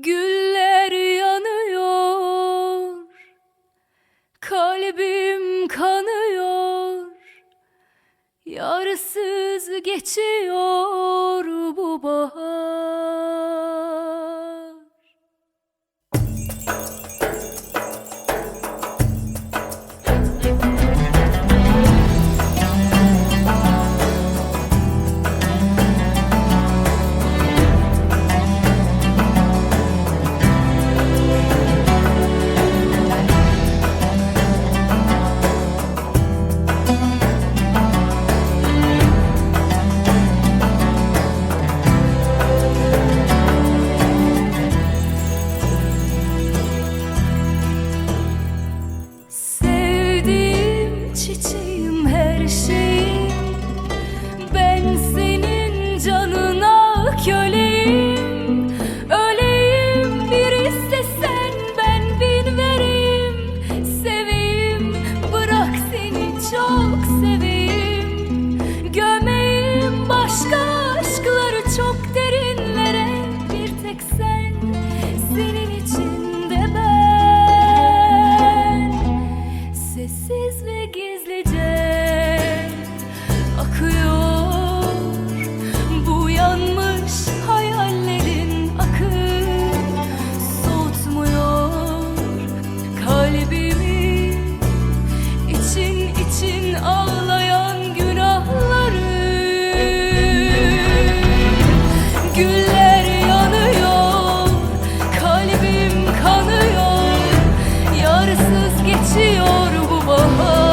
Güller yanıyor, kalbim kanıyor, yarsız geçiyor bu bahar. kalbimi için için ağlayan günahları. Güller yanıyor, kalbim kanıyor. Yarsız geçiyor bu bahar.